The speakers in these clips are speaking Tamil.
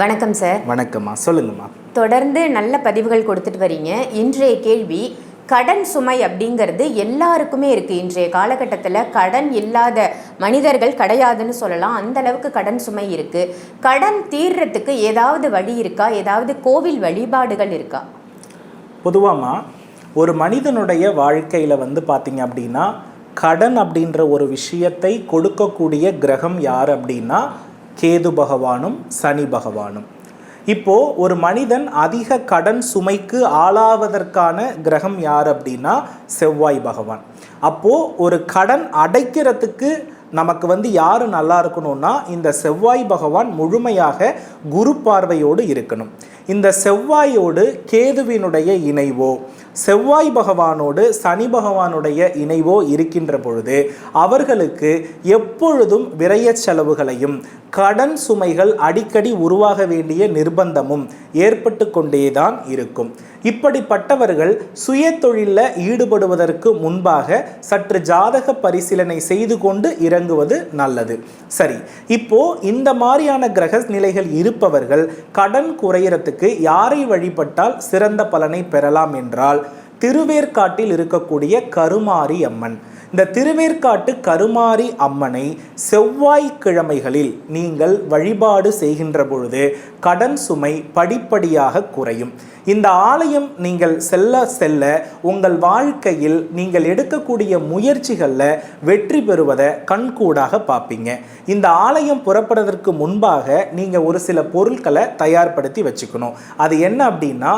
வணக்கம் சார் வணக்கம்மா. சொல்லுங்கம்மா. தொடர்ந்து நல்ல பதிவுகள் கொடுத்துட்டு வரீங்க. இன்றைய கேள்வி கடன் சுமை அப்படிங்கிறது எல்லாருக்குமே இருக்குது இன்றைய காலகட்டத்தில் கடன் இல்லாத மனிதர்கள் கிடையாதுன்னு சொல்லலாம். அந்த அளவுக்கு கடன் சுமை இருக்குது கடன் தீர்றதுக்கு ஏதாவது வழி இருக்கா? ஏதாவது கோவில் வழிபாடுகள் இருக்கா? பொதுவாம்மா ஒரு மனிதனுடைய வாழ்க்கையில் வந்து பார்த்தீங்க அப்படின்னா கடன் அப்படின்ற ஒரு விஷயத்தை கொடுக்கக்கூடிய கிரகம் யார் அப்படின்னா கேது பகவானும் சனி பகவானும். இப்போ ஒரு மனிதன் அதிக கடன் சுமைக்கு ஆளாவதற்கான கிரகம் யார் அப்படின்னா செவ்வாய் பகவான். அப்போ ஒரு கடன் அடைக்கிறதுக்கு நமக்கு வந்து யார் நல்லா இருக்கணும்னா இந்த செவ்வாய் பகவான் முழுமையாக குரு பார்வையோடு இருக்கணும். இந்த செவ்வாயோடு கேதுவினுடைய இணைவோ செவ்வாய் பகவானோடு சனி பகவானுடைய இணைவோ இருக்கின்ற பொழுது அவர்களுக்கு எப்பொழுதும் விரைய செலவுகளையும் கடன் சுமைகள் அடிக்கடி உருவாக வேண்டிய நிர்பந்தமும் ஏற்பட்டு கொண்டேதான் இருக்கும். இப்படிப்பட்டவர்கள் சுய தொழிலில் ஈடுபடுவதற்கு முன்பாக சற்று ஜாதக பரிசீலனை செய்து கொண்டு இறங்குவது நல்லது. சரி இப்போ இந்த மாதிரியான கிரக நிலைகள் இருப்பவர்கள் கடன் குறையறதுக்கு யாரை வழிபட்டால் சிறந்த பலனை பெறலாம் என்றால் திருவேற்காட்டில் இருக்கக்கூடிய கருமாரி அம்மன். இந்த திருவேற்காட்டு கருமாரி அம்மனை செவ்வாய்க்கிழமைகளில் நீங்கள் வழிபாடு செய்கின்ற பொழுது கடன் சுமை படிப்படியாக குறையும். இந்த ஆலயம் நீங்கள் செல்ல செல்ல உங்கள் வாழ்க்கையில் நீங்கள் எடுக்கக்கூடிய முயற்சிகளில் வெற்றி பெறுவதை கண்கூடாக பார்ப்பீங்க. இந்த ஆலயம் புறப்படுவதற்கு முன்பாக நீங்கள் ஒரு சில பொருட்களை தயார்படுத்தி வச்சுக்கணும். அது என்ன அப்படின்னா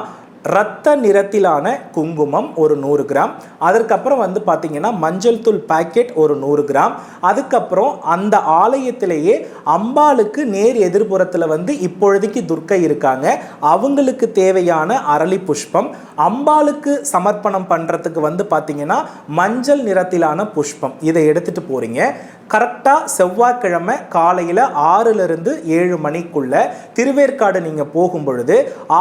ரத்த நிறத்திலான குங்குமம் ஒரு நூறு கிராம். அதற்கப்புறம் வந்து பார்த்தீங்கன்னா மஞ்சள் தூள் பாக்கெட் ஒரு நூறு கிராம். அதுக்கப்புறம் அந்த ஆலயத்திலேயே அம்பாளுக்கு நேர் எதிர்ப்புறத்தில் வந்து இப்பொழுதைக்கு துர்க்கை இருக்காங்க. அவங்களுக்கு தேவையான அரளி புஷ்பம் அம்பாளுக்கு சமர்ப்பணம் பண்ணுறதுக்கு வந்து பார்த்தீங்கன்னா மஞ்சள் நிறத்திலான புஷ்பம். இதை எடுத்துகிட்டு போகிறீங்க கரெக்டாக செவ்வாய்க்கிழமை காலையில் ஆறுலேருந்து ஏழு மணிக்குள்ளே திருவேற்காடு நீங்கள் போகும் பொழுது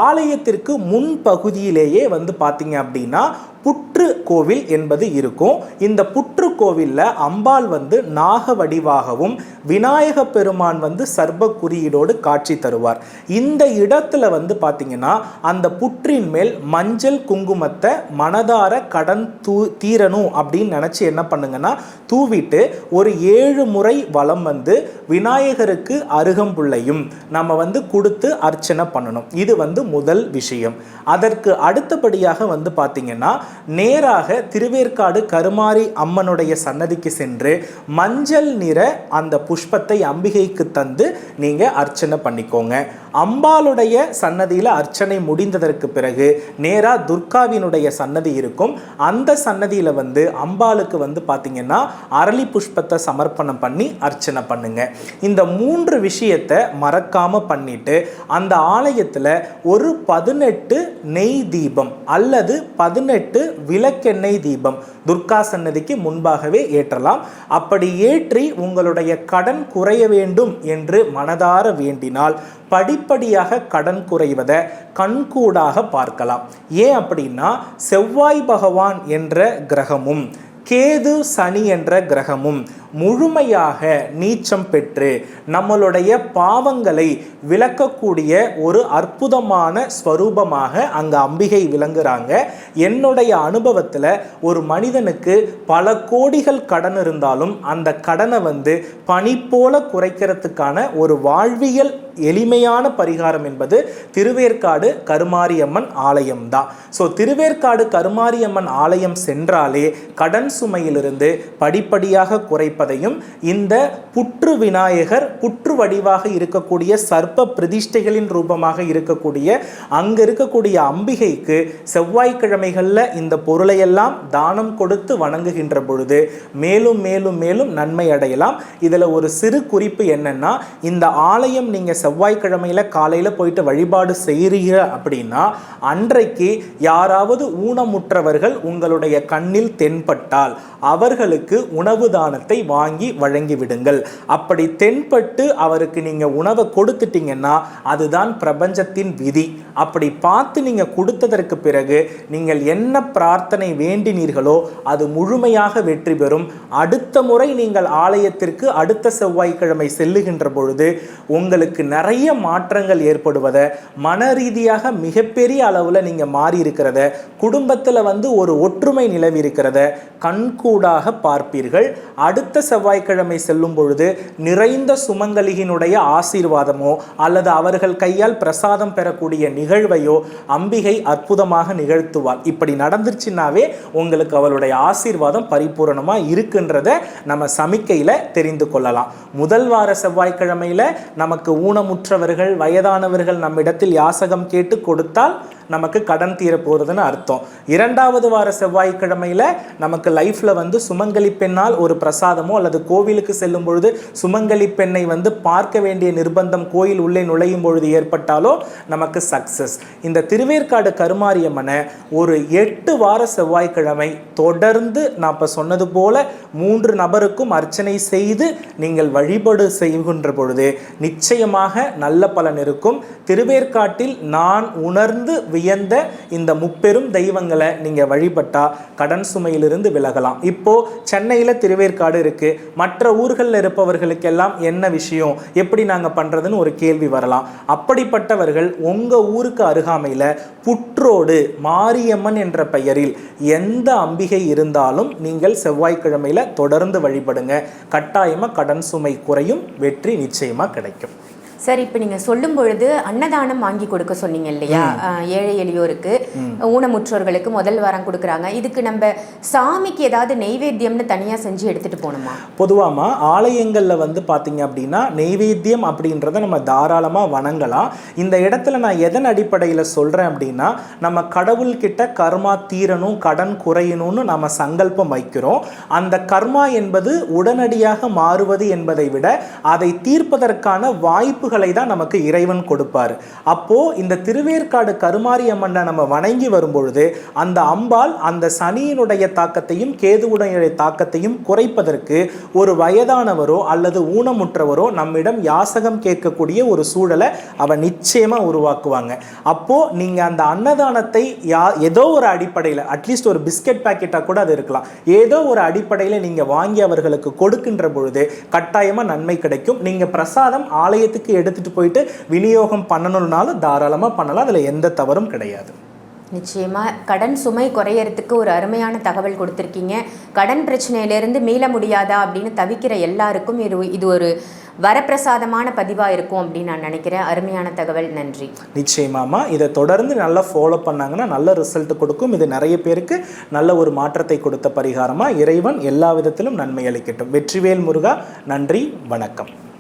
ஆலயத்திற்கு முன் பகுதியிலேயே வந்து பார்த்தீங்க அப்படின்னா புற்று கோவில் என்பது இருக்கும். இந்த புற்று திருக்கோவிலில் அம்பாள் வந்து நாக வடிவாகவும் விநாயக பெருமான் வந்து சர்ப குறியீடோடு காட்சி தருவார். இந்த இடத்துல வந்து பார்த்தீங்கன்னா அந்த புற்றின் மேல் மஞ்சள் குங்குமத்தை மனதார கடன் தூ தீரணும் அப்படின்னு நினச்சி என்ன பண்ணுங்கன்னா தூவிட்டு ஒரு ஏழு முறை வளம் வந்து விநாயகருக்கு அருகம்புள்ளையும் நம்ம வந்து கொடுத்து அர்ச்சனை பண்ணணும். இது வந்து முதல் விஷயம். அதற்கு அடுத்தபடியாக வந்து பார்த்தீங்கன்னா நேராக திருவேற்காடு கருமாரி அம்மனுடைய சன்னதிக்கு சென்று மஞ்சள் நிற அந்த புஷ்பத்தை அம்பிகைக்கு தந்து நீங்கள் அர்ச்சனை பண்ணிக்கோங்க. அம்பாளுடைய சன்னதியில் அர்ச்சனை முடிந்ததற்கு பிறகு நேராக துர்காவினுடைய சன்னதி இருக்கும். அந்த சன்னதியில் வந்து அம்பாளுக்கு வந்து பார்த்தீங்கன்னா அரளி புஷ்பத்தை சமர்ப்பணம் பண்ணி அர்ச்சனை பண்ணுங்க. இந்த மூன்று விஷயத்தை மறக்காம பண்ணிட்டு அந்த ஆலயத்தில் ஒரு பதினெட்டு நெய் தீபம் அல்லது பதினெட்டு விளக்கெண்ணெய் தீபம் துர்கா சன்னதிக்கு முன்பாகவே ஏற்றலாம். அப்படி ஏற்றி உங்களுடைய கடன் குறைய வேண்டும் என்று மனதார வேண்டினால் படி படிப்படியாக கடன் குறைவதை கண்கூடாக பார்க்கலாம். ஏன் அப்படின்னா செவ்வாய் பகவான் என்ற கிரகமும் கேது சனி என்ற கிரகமும் முழுமையாக நீச்சம் பெற்று நம்மளுடைய பாவங்களை விளக்கக்கூடிய ஒரு அற்புதமான ஸ்வரூபமாக அங்கே அம்பிகை விளங்குறாங்க. என்னுடைய அனுபவத்தில் ஒரு மனிதனுக்கு பல கோடிகள் கடன் இருந்தாலும் அந்த கடனை வந்து பனி போல குறைக்கிறதுக்கான ஒரு வாழ்வியல் எளிமையான பரிகாரம் என்பது திருவேற்காடு கருமாரியம்மன் ஆலயம் தான் ஸோ திருவேற்காடு கருமாரியம்மன் ஆலயம் சென்றாலே கடன் சுமையிலிருந்து படிப்படியாக குறைப்பதையும் இந்த புற்று விநாயகர் புற்று வடிவாக இருக்கக்கூடிய சர்ப்ப பிரதிஷ்டைகளின் ரூபமாக இருக்கக்கூடிய அங்கே இருக்கக்கூடிய அம்பிகைக்கு செவ்வாய்க்கிழமைகளில் இந்த பொருளையெல்லாம் தானம் கொடுத்து வணங்குகின்ற பொழுது மேலும் மேலும் மேலும் நன்மை அடையலாம். இதில் ஒரு சிறு குறிப்பு என்னன்னா இந்த ஆலயம் நீங்கள் செவ்வாய்க்கிழமையில் காலையில் போயிட்டு வழிபாடு செய்கிறீங்க அப்படின்னா அன்றைக்கு யாராவது ஊனமுற்றவர்கள் உங்களுடைய கண்ணில் தென்பட்டால் அவர்களுக்கு உணவு தானத்தை வாங்கி வழங்கி விடுங்கள். அப்படி தென்பட்டு அவருக்கு நீங்கள் உணவை கொடுத்துட்டீங்கன்னா அதுதான் பிரபஞ்சத்தின் விதி. அப்படி பார்த்து நீங்கள் கொடுத்ததற்கு பிறகு நீங்கள் என்ன பிரார்த்தனை வேண்டினீர்களோ அது முழுமையாக வெற்றி பெறும். அடுத்த முறை நீங்கள் ஆலயத்திற்கு அடுத்த செவ்வாய்க்கிழமை செல்லுகின்ற பொழுது உங்களுக்கு நிறைய மாற்றங்கள் ஏற்படுவதை மன ரீதியாக மிகப்பெரிய அளவில் நீங்கள் மாறி இருக்கிறத குடும்பத்தில் வந்து ஒரு ஒற்றுமை நிலவி இருக்கிறத கண்கூடாக பார்ப்பீர்கள். அடுத்த செவ்வாய்க்கிழமை செல்லும் பொழுது நிறைந்த சுமங்கலியினுடைய ஆசீர்வாதமோ அல்லது அவர்கள் கையால் பிரசாதம் பெறக்கூடிய நிகழ்வையோ அம்பிகை அற்புதமாக நிகழ்த்துவாள் இப்படி நடந்துருச்சுனாவே உங்களுக்கு அவளுடைய ஆசீர்வாதம் பரிபூரணமாக இருக்குன்றத நம்ம சமிக்கையில் தெரிந்து கொள்ளலாம். முதல் வார செவ்வாய்க்கிழமையில் நமக்கு ஊனமுற்றவர்கள் வயதானவர்கள் நம்மிடத்தில் யாசகம் கேட்டு கொடுத்தால் நமக்கு கடன் தீர போகிறதுன்னு அர்த்தம். இரண்டாவது வார செவ்வாய்க்கிழமையில் நமக்கு லைஃப்பில் வந்து சுமங்கலி பெண்ணால் ஒரு பிரசாதமோ அல்லது கோவிலுக்கு செல்லும் பொழுது சுமங்கலி பெண்ணை வந்து பார்க்க வேண்டிய நிர்பந்தம் கோயில் உள்ளே நுழையும் பொழுது ஏற்பட்டாலோ நமக்கு சக்சஸ். இந்த திருவேற்காடு கருமாரியம்மனை ஒரு எட்டு வார செவ்வாய்க்கிழமை தொடர்ந்து நான் இப்போ சொன்னது போல மூன்று நபருக்கும் அர்ச்சனை செய்து நீங்கள் வழிபாடு செய்கின்ற பொழுது நிச்சயமாக நல்ல பலன் இருக்கும். திருவேற்காட்டில் நான் உணர்ந்து வியந்த இந்த முப்பெரும் தெய்வங்களை நீங்கள் வழிபட்டால் கடன் சுமையிலிருந்து விலகலாம். இப்போ சென்னையில் திருவேற்காடு இருக்குது மற்ற ஊர்களில் இருப்பவர்களுக்கெல்லாம் என்ன விஷயம்? எப்படி நாங்கள் பண்ணுறதுன்னு ஒரு கேள்வி வரலாம். அப்படிப்பட்டவர்கள் உங்கள் ஊருக்கு அருகாமையில் புற்றோடு மாரியம்மன் என்ற பெயரில் எந்த அம்பிகை இருந்தாலும் நீங்கள் செவ்வாய்க்கிழமையில் தொடர்ந்து வழிபடுங்க. கட்டாயமாக கடன் சுமை குறையும் வெற்றி நிச்சயமாக கிடைக்கும். சார் இப்போ நீங்கள் சொல்லும் பொழுது அன்னதானம் வாங்கி கொடுக்க சொன்னீங்க இல்லையா? ஏழை எளியோருக்கு ஊனமுற்றோர்களுக்கு முதல் வாரம் கொடுக்குறாங்க. இதுக்கு நம்ம சாமிக்கு ஏதாவது நெய்வேத்தியம்னு தனியாக செஞ்சு எடுத்துட்டு போகணுமா? பொதுவாமா ஆலயங்களில் வந்து பார்த்தீங்க அப்படின்னா நெய்வேத்தியம் அப்படின்றத நம்ம தாராளமாக வணங்கலாம். இந்த இடத்துல நான் எதன் அடிப்படையில் சொல்கிறேன் அப்படின்னா நம்ம கடவுள்கிட்ட கர்மா தீரணும் கடன் குறையணும்னு நம்ம சங்கல்பம் வைக்கிறோம். அந்த கர்மா என்பது உடனடியாக மாறுவது என்பதை விட அதை தீர்ப்பதற்கான வாய்ப்புகளை தான் நமக்கு இறைவன் கொடுப்பார். அப்போ இந்த திருவேற்காடு கருமாரி அம்மனை நம்ம வணங்கி வரும்பொழுது அந்த அம்பாள் அந்த சனியினுடைய தாக்கத்தையும் கேதுவுடைய தாக்கத்தையும் குறைப்பதற்கு ஒரு வயதானவரோ அல்லது ஊனமுற்றவரோ நம்மிடம் யாசகம் கேட்கக்கூடிய ஒரு சூழலை அவ நிச்சயமா உருவாக்குவாங்க. அப்போ நீங்க அந்த அன்னதானத்தை யா ஏதோ ஒரு அடிப்படையில் அட்லீஸ்ட் ஒரு பிஸ்கட் பாக்கெட்டாக கூட அது இருக்கலாம். ஏதோ ஒரு அடிப்படையில் நீங்க வாங்கி அவர்களுக்கு கொடுக்கின்ற பொழுது கட்டாயமா நன்மை கிடைக்கும். நீங்க பிரசாதம் ஆலயத்துக்கு எடுத்துட்டு போயிட்டு விநியோகம் பண்ணணும்னாலும் தாராளமா பண்ணலாம். அதுல எந்த தவறும் கிடையாது. நிச்சயமா. கடன் சுமை குறையறதுக்கு ஒரு அருமையான தகவல் கொடுத்துருக்கீங்க. கடன் பிரச்சனையிலிருந்து மீள முடியாதா அப்படின்னு தவிக்கிற எல்லாருக்கும் இது இது ஒரு வரப்பிரசாதமான பதிவாக இருக்கும் அப்படின்னு நான் நினைக்கிறேன். அருமையான தகவல். நன்றி. நிச்சயமாமா இதை தொடர்ந்து நல்லா ஃபாலோ பண்ணாங்கன்னா நல்ல ரிசல்ட் கொடுக்கும். இது நிறைய பேருக்கு நல்ல ஒரு மாற்றத்தை கொடுத்த பரிகாரமா. இறைவன் எல்லா விதத்திலும் நன்மை அளிக்கட்டும். வெற்றிவேல் முருகா நன்றி வணக்கம்.